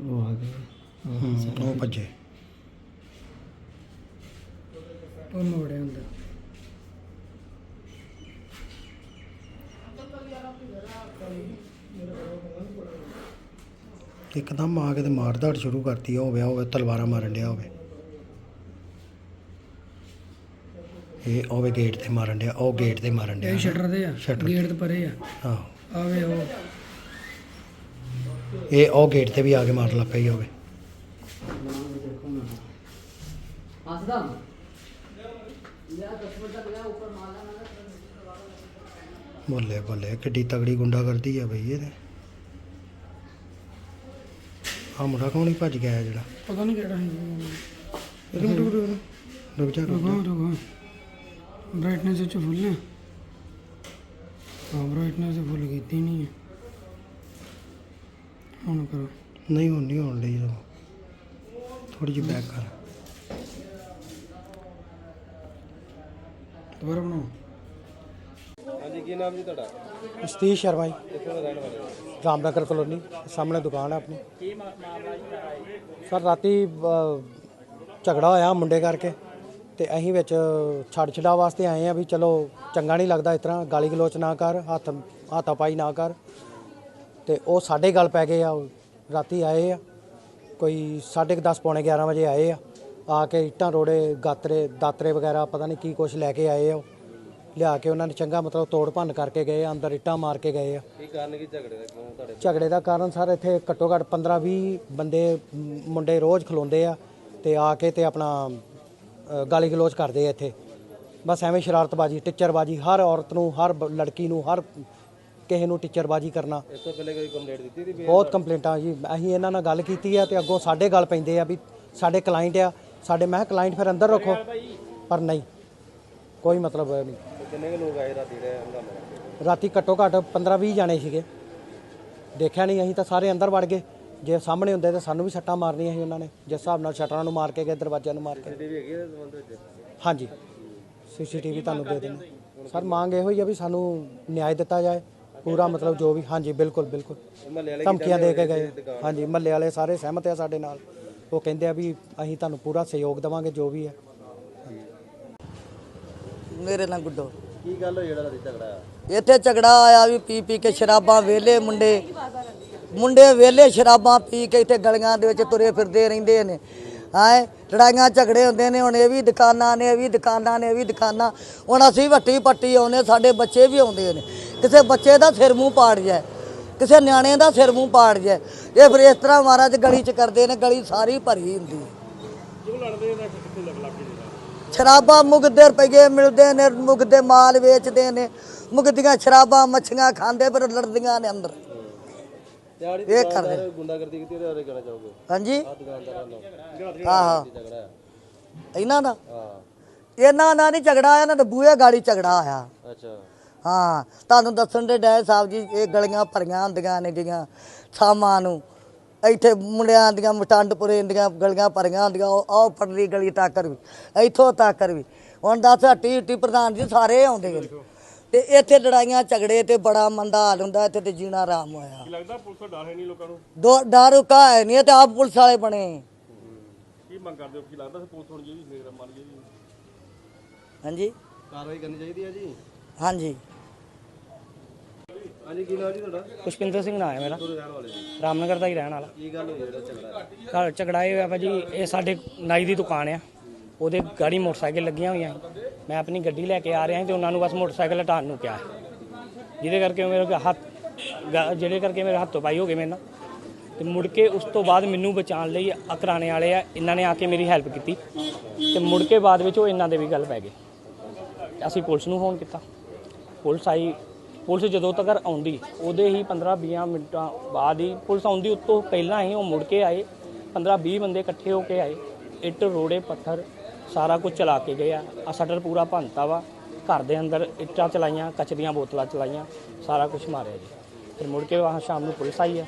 ਉਹ ਆ ਗਏ ਹੂੰ, ਉਹ ਭੱਜੇ। ਉਹ ਮੋੜੇ ਅੰਦਰ ਇੱਕਦਮ ਆ ਕੇ ਤੇ ਮਾਰ ਦਾੜ ਸ਼ੁਰੂ ਕਰਤੀ ਹੋਵੇ ਹੋਵੇ ਤਲਵਾਰਾਂ ਮਾਰਨ ਡਿਆ ਹੋਵੇ। ਇਹ ਹੋਵੇ ਗੇਟ ਤੇ ਮਾਰਨ ਡਿਆ ਉਹ ਗੇਟ ਤੇ ਮਾਰਨ ਡਿਆ। ਇਹ ਸ਼ਟਰ ਦੇ ਆ। ਗੇਟ ਤੇ ਪਰੇ ਆ। ਆਹੋ। ਆਵੇ ਉਹ ਇਹ ਉਹ ਗੇਟ ਤੇ ਵੀ ਆ ਕੇ ਮਾਰਨ ਲੱਗ ਪਈ ਹੋਵੇ। ਬੱਲੇ ਬੱਲੇ ਕਿੱਡੀ ਤਗੜੀ ਗੁੰਡਾ ਕਰਦੀ ਆ ਬਈ ਇਹਦੇ। ਆ ਮੁੰਡਾ ਕੌਣ ਹੀ ਭੱਜ ਗਿਆ ਜਿਹੜਾ। ਪਤਾ ਨਹੀਂ ਕਿਹੜਾ ਹੈ ਰੁਕ ਰੁਕ ਰੁਕ ਰੁਕ ਜਾ ਰੁਕ ਰੁਕੋ ਬ੍ਰਾਈਟਨੈਸ ਚ ਫੁੱਲ ਹੈ ਹਾਂ ਬ੍ਰਾਈਟਨੈਸ ਫੁੱਲ ਕੀਤੀ ਨਹੀਂ ਹੈ ਹੁਣ ਕਰੋ। ਨਹੀਂ ਹੁਣ ਨਹੀਂ ਹੋਣ ਲਈ ਥੋੜੀ ਜਿਹੀ ਬੈਕ ਕਰ। ਦੁਬਾਰਾ ਬਣਾਓ। ਹਾਂਜੀ ਕੀ ਨਾਮ ਜੀ ਤੁਹਾਡਾ? ਸਤੀਸ਼ ਸ਼ਰਮਾ ਜੀ। ਕਿੱਥੋਂ ਦਾ ਰਹਿਣ ਵਾਲੇ ਹੋ? ਰਾਮਨਗਰ ਕਲੋਨੀ ਸਾਹਮਣੇ ਦੁਕਾਨ ਹੈ ਆਪਣੀ। ਸਰ ਰਾਤੀ ਝਗੜਾ ਹੋਇਆ ਮੁੰਡੇ ਕਰਕੇ ਤੇ ਅਸੀਂ ਵਿੱਚ ਛੱਡ ਛਡਾ ਵਾਸਤੇ ਆਏ ਆ ਵੀ ਚਲੋ ਚੰਗਾ ਨਹੀਂ ਲੱਗਦਾ ਇਸ ਤਰ੍ਹਾਂ ਗਾਲੀ ਗਲੋਚ ਨਾ ਕਰ ਹੱਥ ਹਾਤਾਪਾਈ ਨਾ ਕਰ। ਤੇ ਉਹ ਸਾਡੇ ਗੱਲ ਪੈ ਗਏ ਆ ਰਾਤੀ ਆਏ ਆ ਕੋਈ 10:30 ਪੌਣੇ 11 ਵਜੇ ਆਏ ਆ ਆ ਕੇ ਇੱਟਾਂ ਰੋੜੇ ਗਾਤਰੇ ਦਾਤਰੇ ਵਗੈਰਾ ਪਤਾ ਨਹੀਂ ਕੀ ਕੁਛ ਲੈ ਕੇ ਆਏ ਆ ਉਹ। ਲਿਆ ਕੇ ਉਹਨਾਂ ਨੇ ਚੰਗਾ ਮਤਲਬ ਤੋੜ ਭੰਨ ਕਰਕੇ ਗਏ ਆ, ਅੰਦਰ ਇੱਟਾਂ ਮਾਰ ਕੇ ਗਏ ਆ। ਕੀ ਕਾਰਨ ਕੀ ਝਗੜੇ ਦਾ ਕਿਉਂ ਤੁਹਾਡੇ ਝਗੜੇ ਦਾ ਕਾਰਨ ਸਰ ਇੱਥੇ ਘੱਟੋ ਘੱਟ 15 20 ਬੰਦੇ ਮ, ਮੁੰਡੇ ਰੋਜ਼ ਖਲੋਂਦੇ ਆ ਤੇ ਆ ਕੇ ਤੇ ਆਪਣਾ ਅ, ਗਾਲੀ ਗਲੋਚ ਕਰਦੇ ਆ ਇੱਥੇ। ਬਸ ਐਵੇਂ ਸ਼ਰਾਰਤਬਾਜੀ ਟਿੱਚਰਬਾਜੀ ਹਰ ਔਰਤ ਨੂੰ ਹਰ ਬ- ਲੜਕੀ ਨੂੰ ਹਰ ਕਿਸੇ ਨੂੰ ਟਿੱਚਰਬਾਜੀ ਕਰਨਾ। ਇਸ ਤੋਂ ਪਹਿਲੇ ਕੋਈ ਕੰਪਲੇਂਟ ਦਿੱਤੀ ਸੀ ਵੀ ਬਹੁਤ ਕੰਪਲੇਂਟਾਂ ਜੀ। ਅਸੀਂ ਇਹਨਾਂ ਨਾਲ ਗੱਲ ਕੀਤੀ ਆ ਤੇ ਅੱਗੋਂ ਸਾਡੇ ਗੱਲ ਪੈਂਦੇ ਆ ਵੀ ਸਾਡੇ ਕਲਾਇੰਟ ਆ। ਸਾਡੇ ਮੈਂ ਕਲਾਇੰਟ ਫਿਰ ਅੰਦਰ ਰੱਖੋ। ਪਰ ਨਹੀਂ। ਕੋਈ ਮਤਲਬ ਨਹੀਂ। ਤੇ ਕਿੰਨੇ ਕੁ ਲੋਕ ਆਏ ਰਾਤੀ ਜਿਹੜੇ ਹੰਗਾਮਾ ਰਾਤੀ ਘੱਟੋ ਘੱਟ 15 20 ਜਾਣੇ ਸੀਗੇ। ਦੇਖਿਆ ਨਹੀਂ ਅਸੀਂ ਤਾਂ ਸਾਰੇ ਅੰਦਰ ਵੜ ਗਏ। ਜੇ ਸਾਹਮਣੇ ਹੁੰਦੇ ਤਾਂ ਸਾਨੂੰ ਵੀ ਸੱਟਾਂ ਮਾਰਨੀਆਂ ਸੀ ਉਹਨਾਂ ਨੇ। ਜਿਸ ਹਿਸਾਬ ਨਾਲ ਸ਼ਟਰਾਂ ਨੂੰ ਮਾਰ ਕੇ ਗਏ ਦਰਵਾਜ਼ਿਆਂ ਨੂੰ ਮਾਰ ਕੇ। ਸੀਸੀਟੀਵੀ ਹੈਗੀ ਇਹਦੇ ਸੰਬੰਧ ਵਿੱਚ? ਹਾਂਜੀ। ਸੀਸੀਟੀਵੀ ਤੁਹਾਨੂੰ ਦੇ ਦੇਣਾ ਸਰ ਮੰਗ ਇਹੋ ਹੀ ਆ ਵੀ ਸਾਨੂੰ ਨਿਆਂ ਦਿੱਤਾ ਜਾਏ। ਪੂਰਾ ਮਤਲਬ ਜੋ ਵੀ ਹਾਂਜੀ ਬਿਲਕੁਲ ਬਿਲਕੁਲ। ਧਮਕੀਆਂ ਦੇ ਕੇ ਗਏ। ਹਾਂਜੀ ਮਹੱਲੇ ਵਾਲੇ ਸਾਰੇ ਸਹਿਮਤ ਆ ਸਾਡੇ ਨਾਲ। ਉਹ ਕਹਿੰਦੇ ਆ ਵੀ ਅਸੀਂ ਤੁਹਾਨੂੰ ਪੂਰਾ ਸਹਿਯੋਗ ਦੇਵਾਂਗੇ ਜੋ ਵੀ ਹੈ। ਮੇਰੇ ਨਾਲ ਗੁੱਡੋ। ਕੀ ਗੱਲ ਹੋਈ ਜਿਹੜਾ ਰਾਤੀ ਝਗੜਾ ਆ? ਇੱਥੇ ਝਗੜਾ ਆਇਆ ਵੀ ਪੀ ਪੀ ਕੇ ਸ਼ਰਾਬਾਂ ਵੇਲੇ ਮੁੰਡੇ। ਮੁੰਡੇ ਵੇਲੇ ਸ਼ਰਾਬਾਂ ਪੀ ਕੇ ਇੱਥੇ ਗਲੀਆਂ ਦੇ ਵਿੱਚ ਤੁਰੇ ਫਿਰਦੇ ਰਹਿੰਦੇ ਨੇ। ਹਾਏ ਲੜਾਈਆਂ ਝਗੜੇ ਹੁੰਦੇ ਨੇ ਹੁਣ ਇਹ ਵੀ ਦੁਕਾਨਾਂ ਨੇ ਇਹ ਵੀ ਦੁਕਾਨਾਂ ਨੇ ਇਹ ਵੀ ਦੁਕਾਨਾਂ। ਹੁਣ ਅਸੀਂ ਵੱਟੀ ਪੱਟੀ ਆਉਂਦੇ ਸਾਡੇ ਬੱਚੇ ਵੀ ਆਉਂਦੇ ਨੇ। ਕਿਸੇ ਬੱਚੇ ਦਾ ਸਿਰ ਮੂੰਹ ਪਾੜ ਜਾਏ ਕਿਸੇ ਨਿਆਣੇ ਦਾ ਸਿਰ ਮੂੰਹ ਪਾੜ ਜਾਏ। ਇਹ ਫਿਰ ਇਸ ਤਰ੍ਹਾਂ ਮਹਾਰਾਜ ਗਲੀ 'ਚ ਕਰਦੇ ਨੇ ਗਲੀ ਸਾਰੀ ਭਰੀ ਹੁੰਦੀ ਹੈ। ਸ਼ਰਾਬਾਂ ਮੁਗਦੇ ਰੁਪਏ ਮਿਲਦੇ ਨੇ ਮੁਗਦੇ ਮਾਲ ਵੇਚਦੇ ਨੇ। ਮੁਗਦੀਆਂ ਸ਼ਰਾਬਾਂ ਮੱਛੀਆਂ ਖਾਂਦੇ ਪਰ ਲੜਦੀਆਂ ਨੇ ਅੰਦਰ। ਇਹ ਕਰਦੇ ਗੁੰਡਾਗਰਦੀ ਕੀਤੀ ਉਹਦੇ ਬਾਰੇ ਕਹਿਣਾ ਚਾਹੋਗੇ? ਹਾਂਜੀ। ਆ ਦੁਕਾਨਦਾਰਾਂ ਆਹੋ ਝਗੜਾ ਇਹਨਾਂ ਦਾ? ਹਾਂ। ਇਹਨਾਂ ਦਾ ਨਹੀਂ ਝਗੜਾ ਆਇਆ ਦੇ ਬੂਹੇ ਗਾੜੀ ਝਗੜਾ ਆਇਆ ਅੱਛਾ। ਹਾਂ ਤੁਹਾਨੂੰ ਦੱਸਣ ਦੇ ਡੈ ਸਾਹਿਬ ਜੀ ਇਹ ਗਲੀਆਂ ਭਰੀਆਂ ਹੁੰਦੀਆਂ ਨੇ ਜੀਆਂ ਸ਼ਾਮਾਂ ਨੂੰ। ਇੱਥੇ ਮੁੰਡਿਆਂ ਦੀਆਂ ਮਟੰਡਪੁਰੇ ਦੀਆਂ ਗਲੀਆਂ ਭਰੀਆਂ ਹੁੰਦੀਆਂ ਉਹ ਆਹ ਪਰਲੀ ਗਲੀ ਤੱਕਰ ਵੀ ਇੱਥੋਂ ਤੱਕਰ ਵੀ। ਹੁਣ ਦੱਸ ਹੱਟੀ ਹੱਟੀ ਪ੍ਰਧਾਨ ਜੀ ਸਾਰੇ ਆਉਂਦੇ ਨੇ। ਤੇ ਇੱਥੇ ਲੜਾਈਆਂ ਝਗੜੇ ਤੇ ਬੜਾ ਮੰਦਾ ਹਾਲ ਹੁੰਦਾ ਇੱਥੇ ਤੇ ਜੀਣਾ ਆਰਾਮ ਹੋਇਆ। ਲੱਗਦਾ ਪੁਲਿਸ ਤੋਂ ਡਰ ਹੈ ਨਹੀਂ ਲੋਕਾਂ ਨੂੰ? ਦੋ ਡਰ ਰੁਕਾ ਹੈ ਨਹੀਂ ਇਹ ਤੇ ਆਪ ਪੁਲਿਸ ਵਾਲੇ ਬਣੇ। ਕੀ ਮੰਗ ਕਰਦੇ ਹੋ? ਕੀ ਲੱਗਦਾ ਪੁਲਿਸ ਹੋਣੀ ਚਾਹੀਦੀ ਮੇਰਾ ਮੰਨ ਜੀ। ਹਾਂਜੀ? ਕਾਰਵਾਈ ਕਰਨੀ ਚਾਹੀਦੀ ਹੈ ਜੀ। ਹਾਂਜੀ। ਹਾਂਜੀ ਕੀ ਨਾਮ ਜੀ ਤੁਹਾਡਾ? ਪੁਸ਼ਪਿੰਦਰ ਸਿੰਘ ਨਾਮ ਹੈ ਮੇਰਾ। ਕਿੱਥੋਂ ਦੇ ਰਹਿਣ ਵਾਲੇ ਜੀ? ਰਾਮਨਗਰ ਦਾ ਹੀ ਰਹਿਣ ਵਾਲਾ। ਕੀ ਗੱਲ ਹੋਈ ਜਿਹੜਾ ਝਗੜਾ? ਆ? ਘਰ ਝਗੜਾ ਇਹ ਹੋਇਆ ਭਾਜੀ ਇਹ ਸਾਡੇ ਨਾਈ ਦੀ ਦੁਕਾਨ ਆ। ਉਹਦੇ ਗਾੜੀ ਮੋਟਰਸਾਈਕਲ ਲੱਗੀਆਂ ਹੋਈਆਂ ਮੈਂ ਆਪਣੀ ਗੱਡੀ ਲੈ ਕੇ ਆ ਰਿਹਾ ਸੀ ਤੇ ਉਹਨਾਂ ਨੂੰ ਬਸ ਮੋਟਰਸਾਈਕਲ ਹਟਾਉਣ ਨੂੰ ਕਿਹਾ। ਜਿਹਦੇ ਕਰਕੇ ਉਹ ਮੇਰੇ ਹੱਥ ਗ- ਜਿਹੜੇ ਕਰਕੇ ਮੇਰੇ ਹੱਥੋਂ ਪਾਈ ਹੋ ਗਏ ਮੇਰੇ ਨਾਲ। ਤੇ ਮੁੜ ਕੇ ਉਸ ਤੋਂ ਬਾਅਦ ਮੈਨੂੰ ਬਚਾਉਣ ਲਈ ਅਕਰਾਣੇ ਵਾਲੇ ਆ, ਇਹਨਾਂ ਨੇ ਆ ਕੇ ਮੇਰੀ ਹੈਲਪ ਕੀਤੀ। ਤੇ ਮੁੜ ਕੇ ਬਾਅਦ ਵਿੱਚ ਉਹ ਇਹਨਾਂ ਦੇ ਵੀ ਗੱਲ ਪੈ ਗਈ ਅਸੀਂ ਪੁਲਿਸ ਨੂੰ ਫੋਨ ਕੀਤਾ। ਪੁਲਿਸ ਆਈ। ਪੁਲਿਸ ਜਦੋਂ ਤੱਕ ਆਉਂਦੀ, ਉਹਦੇ ਹੀ 15-20 ਮਿੰਟਾਂ ਬਾਅਦ ਹੀ ਪੁਲਿਸ ਆਉਂਦੀ, ਉਸ ਤੋਂ ਪਹਿਲਾਂ ਹੀ ਉਹ ਮੁੜ ਕੇ ਆਏ। 15-20 ਬੰਦੇ ਇਕੱਠੇ ਹੋ ਕੇ ਆਏ। ਇੱਟ, ਰੋੜੇ, ਪੱਥਰ ਸਾਰਾ ਕੁਝ ਚਲਾ ਕੇ ਗਏ ਆ। ਆ ਸ਼ਟਰ ਪੂਰਾ ਭੰਨਤਾ ਵਾ। ਘਰ ਦੇ ਅੰਦਰ ਇੱਟਾਂ ਚਲਾਈਆਂ ਕੱਚ ਦੀਆਂ ਬੋਤਲਾਂ ਚਲਾਈਆਂ ਸਾਰਾ ਕੁਝ ਮਾਰਿਆ ਜੀ। ਫਿਰ ਮੁੜ ਕੇ ਵਾਹ ਸ਼ਾਮ ਨੂੰ ਪੁਲਿਸ ਆਈ ਆ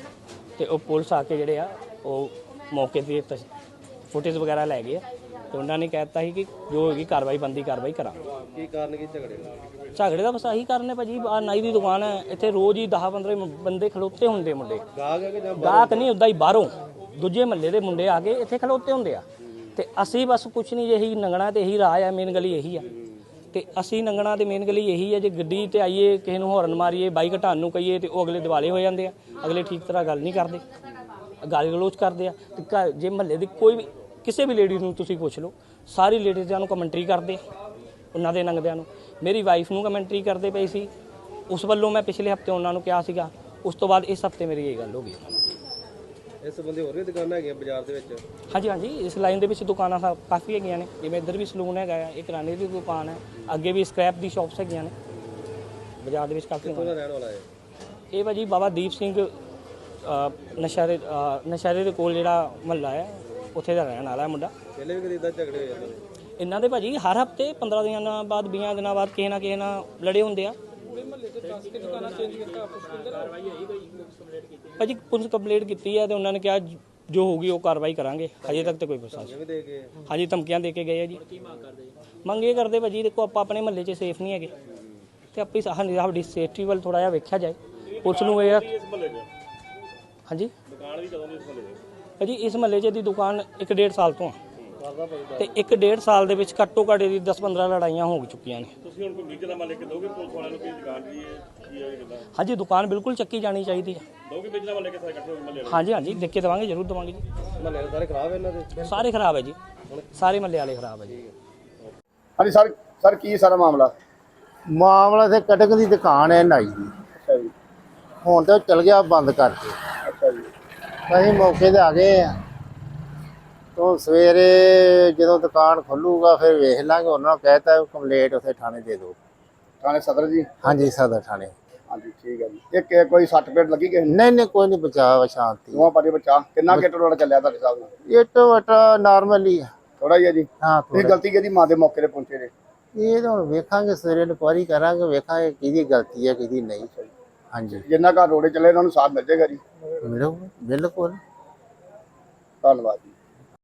ਤੇ ਉਹ ਪੁਲਿਸ ਆ ਕੇ ਜਿਹੜੇ ਆ ਉਹ ਮੌਕੇ ਤੇ ਫੁਟੇਜ ਵਗੈਰਾ ਲੈ ਗਏ ਆ ਤੇ ਉਹਨਾਂ ਨੇ ਕਹਿ ਦਿੱਤਾ ਸੀ ਕਿ ਜੋ ਹੋਏਗੀ ਕਾਰਵਾਈ ਬੰਦੀ ਕਾਰਵਾਈ ਕਰਾਂਗੇ। ਕੀ ਕਾਰਨ ਕੀ ਝਗੜੇ ਦਾ? ਝਗੜੇ ਦਾ ਬਸ ਆਹੀ ਕਾਰਨ ਹੈ ਭਾਜੀ ਆ ਨਾਈ ਦੀ ਦੁਕਾਨ ਹੈ ਇੱਥੇ ਰੋਜ਼ ਹੀ 10 15 ਬੰਦੇ ਖਲੋਤੇ ਹੁੰਦੇ ਮੁੰਡੇ। ਗਾਹਕ ਨਹੀਂ ਉਦਾਂ ਹੀ ਬਾਹਰੋਂ। ਦੂਜੇ ਮਹੱਲੇ ਦੇ ਮੁੰਡੇ ਆ ਕੇ ਇੱਥੇ ਖਲੋਤੇ ਹੁੰਦੇ ਆ। ਤੇ ਅਸੀਂ ਬਸ ਕੁਝ ਨਹੀਂ, ਇਹੀ ਨੰਗਣਾ ਤੇ ਇਹੀ ਰਾਹ ਆ ਮੇਨ ਗਲੀ ਇਹੀ ਆ। ਤੇ ਅਸੀਂ ਨੰਗਣਾ ਤੇ ਮੇਨ ਗਲੀ ਇਹੀ ਆ, ਜੇ ਗੱਡੀ ਤੇ ਆਈਏ, ਕਿਸੇ ਨੂੰ ਹੌਰਨ ਮਾਰੀਏ ਬਾਈਕ ਹਟਾਉਣ ਨੂੰ ਕਹੀਏ ਤੇ ਉਹ ਅਗਲੇ ਦਿਵਾਲੇ ਹੋ ਜਾਂਦੇ ਆ, ਅਗਲੇ ਠੀਕ ਤਰ੍ਹਾਂ ਗੱਲ ਨਹੀਂ ਕਰਦੇ, ਗਾਲੀ ਗਲੋਚ ਕਰਦੇ ਆ। ਤੇ ਘਰ- ਜੇ ਮਹੱਲੇ ਦੀ ਕੋਈ ਵੀ, ਕਿਸੇ ਵੀ ਲੇਡੀ ਨੂੰ ਤੁਸੀਂ ਪੁੱਛ ਲਓ, ਸਾਰੀ ਲੇਡੀਜ਼ਾਂ ਨੂੰ ਕਮੈਂਟਰੀ ਕਰਦੇ ਉਹਨਾਂ ਦੇ ਨੰਗਦਿਆਂ ਨੂੰ। ਮੇਰੀ ਵਾਈਫ ਨੂੰ ਕਮੈਂਟਰੀ ਕਰਦੇ ਪਈ ਸੀ, ਉਸ ਵੱਲੋਂ ਮੈਂ ਪਿਛਲੇ ਹਫ਼ਤੇ ਉਹਨਾਂ ਨੂੰ ਕਿਹਾ ਸੀਗਾ, ਉਸ ਤੋਂ ਬਾਅਦ ਇਸ ਹਫ਼ਤੇ ਮੇਰੀ ਇਹ ਗੱਲ ਹੋ ਗਈ। ਇਸ ਸੰਬੰਧੀ ਹੋਰ ਵੀ ਦੁਕਾਨਾਂ ਹੈਗੀਆਂ ਬਾਜ਼ਾਰ ਦੇ ਵਿੱਚ? ਹਾਂਜੀ ਹਾਂਜੀ ਇਸ ਲਾਈਨ ਦੇ ਵਿੱਚ ਦੁਕਾਨਾਂ ਸਾ- ਕਾਫੀ ਹੈਗੀਆਂ ਨੇ। ਜਿਵੇਂ ਇੱਧਰ ਵੀ ਸਲੂਨ ਹੈਗਾ ਆ ਇੱਕ ਕਿਰਾਣੇ ਦੀ ਦੁਕਾਨ ਹੈ। ਅੱਗੇ ਵੀ ਸਕ੍ਰੈਪ ਦੀ ਸ਼ਾਪਸ ਹੈਗੀਆਂ ਨੇ। ਬਾਜ਼ਾਰ ਦੇ ਵਿੱਚ ਕਾਫੀ ਕਿੱਥੋਂ ਦਾ ਰਹਿਣ ਵਾਲਾ ਹੈ ਇਹ ਭਾਜੀ ਬਾਬਾ ਦੀਪ ਸਿੰਘ ਅ, ਨਸ਼ਹਿਰੇ ਅ, ਨਸ਼ਹਿਰੇ ਦੇ ਕੋਲ ਜਿਹੜਾ ਮਹੱਲਾ ਹੈ ਉੱਥੇ ਦਾ ਰਹਿਣ ਵਾਲਾ ਹੈ ਮੁੰਡਾ। ਪਹਿਲੇ ਵੀ ਕਦੇ ਇਦਾਂ ਝਗੜੇ ਹੋ ਜਾਂਦੇ ਨੇ ਇਹਨਾਂ ਦੇ ਭਾਜੀ ਹਰ ਹਫ਼ਤੇ 15 ਦਿਨਾਂ ਬਾਅਦ 20 ਦਿਨਾਂ ਬਾਅਦ ਕਿਸੇ ਨਾ ਕਿਸੇ ਨਾਲ ਲੜੇ ਹੁੰਦੇ ਆ। ਭਾਜੀ ਪੁਲਿਸ ਕੰਪਲੇਂਟ ਕੀਤੀ ਹੈ ਤੇ ਉਹਨਾਂ ਨੇ ਕਿਹਾ ਜ- ਹੋਊਗੀ ਉਹ ਕਾਰਵਾਈ ਕਰਾਂਗੇ। ਹਜੇ ਤੱਕ ਤੇ ਕੋਈ ਪ੍ਰਸ਼ਾਸਨ ਵੀ ਦੇ ਕੇ ਹਾਂਜੀ ਧਮਕੀਆਂ ਦੇ ਕੇ ਗਏ ਆ ਜੀ। ਮੰਗ ਇਹ ਕਰਦੇ ਭਾਜੀ ਦੇਖੋ ਆਪਾਂ ਆਪਣੇ ਮਹੱਲੇ 'ਚ ਸੇਫ ਨਹੀਂ ਹੈਗੇ। ਤੇ ਆਪਣੀ ਸਾਡੀ ਸਾਡੀ ਸੇਫਟੀ ਵੱਲ ਥੋੜਾ ਜਿਹਾ ਵੇਖਿਆ ਜਾਏ। ਪੁਲਿਸ ਨੂੰ ਇਹ ਹਾਂਜੀ? ਦੁਕਾਨ ਵੀ ਕਦੋਂ ਦੀ ਇਸ ਮਹੱਲੇ ਦੇ ਭਾਜੀ ਇਸ ਮਹੱਲੇ 'ਚ ਦੀ ਦੁਕਾਨ ਇੱਕ ਡੇਢ ਸਾਲ ਤੋਂ ਆ। ਤੇ ਇੱਕ ਡੇਢ ਸਾਲ ਦੇ ਵਿੱਚ ਘੱਟੋ ਘੱਟ ਇਹਦੀ 10-15 ਲੜਾਈਆਂ ਹੋ ਚੁੱਕੀਆਂ ਨੇ। ਤੁਸੀਂ ਹੁਣ ਕੋਈ ਵੀਜ਼ਨਾਮਾ ਲੈ ਕੇ ਦੋਗੇ? ਪੁਲਿਸ ਵਾਲਿਆਂ ਨੂੰ ਕਿ ਦੁਕਾਨ ਦੀ ਹੈ ਕੀ ਹੈ ਕਿਦਾਂ ਹਾਂਜੀ ਦੁਕਾਨ ਬਿਲਕੁਲ ਚੱਕੀ ਜਾਣੀ ਚਾਹੀਦੀ ਹੈ। ਦੋਗੇ ਵੀਜ਼ਨਾਮਾ ਲੈ ਕੇ ਸਾਰੇ ਇਕੱਠੇ ਹੋ ਕੇ ਵਾਲੇ? ਹਾਂਜੀ ਹਾਂਜੀ ਲਿਖ ਕੇ ਦੇਵਾਂਗੇ ਜ਼ਰੂਰ ਦੇਵਾਂਗੇ ਜੀ। ਮਹੱਲੇ ਦੇ ਸਾਰੇ ਖਰਾਬ ਇਹਨਾਂ ਦੇ? ਸਾਰੇ ਖਰਾਬ ਹੈ ਜੀ। ਸਾਰੇ ਮਹੱਲੇ ਵਾਲੇ ਖਰਾਬ ਹੈ ਜੀ। ਹਾਂਜੀ ਸਰ ਸਰ ਕੀ ਸਾਰਾ ਮਾਮਲਾ? ਮਾਮਲਾ ਤੇ ਕਟਕ ਦੀ ਦੁਕਾਨ ਹੈ ਨਾਈ। ਦੀ ਅੱਛਾ ਜੀ। ਹੁਣ ਤੇ ਚਲ ਗਿਆ ਬੰਦ ਕਰਕੇ। ਅੱਛਾ ਜੀ। ਅਸੀਂ ਮੌਕੇ ਤੇ ਆ ਗਏ ਆ ਤੋਂ ਸਵੇਰੇ ਜਦੋਂ ਦੁਕਾਨ ਖੁੱਲੂਗਾ ਫਿਰ ਵੇਖ ਲਾਂਗੇ। ਉਹਨਾਂ ਨੂੰ ਕਹਿਤਾ ਕੰਪਲੀਟ ਉੱਥੇ ਥਾਣੇ ਦੇ ਦਿਓ। ਥਾਣੇ ਸਦਰ ਜੀ? ਹਾਂਜੀ ਸਦਰ ਥਾਣੇ। ਹਾਂਜੀ ਠੀਕ ਹੈ ਜੀ। ਇੱਕ ਇਹ ਕੋਈ ਸੱਟ ਪੇਟ ਲੱਗੀ ਨੂੰ? ਨਹੀਂ ਨਹੀਂ ਕੋਈ ਨਹੀਂ ਬਚਾਅ ਸ਼ਾਂਤੀ। ਦੋਵਾਂ ਪਾਸੇ ਬਚਾ ਕਿੰਨਾ ਕਿਟ ਰੋਡ ਚੱਲਿਆ ਤੁਹਾਡੇ ਹਿਸਾਬ ਨਾਲ? ਇਹ ਤੋਂ ਵਟਾ ਨਾਰਮਲ ਥੋੜਾ ਹੀ ਹੈ ਜੀ? ਹਾਂ ਇਹ ਥੋੜ੍ਹਾ। ਗਲਤੀ ਕਿਹਦੀ ਮਾਂ ਦੇ ਮੌਕੇ ਤੇ ਪਹੁੰਚੇ ਨੇ ਇਹ ਤਾਂ ਹੁਣ ਵੇਖਾਂਗੇ ਸਵੇਰੇ ਇਨਕੁਆਰੀ ਕਰਾਂਗੇ ਵੇਖਾਂਗੇ ਕਿਹਦੀ ਗਲਤੀ ਹੈ ਕਿਹਦੀ ਨਹੀਂ। ਹਾਂਜੀ। ਜਿੰਨਾ ਘਰ ਰੋੜੇ ਚੱਲੇ ਉਹਨਾਂ ਨੂੰ ਸਾਥ ਮਿਲ ਜਾਏਗਾ ਜੀ? ਮਿਲੋ ਬਿਲਕੁਲ। ਧੰਨਵਾਦ ਜੀ।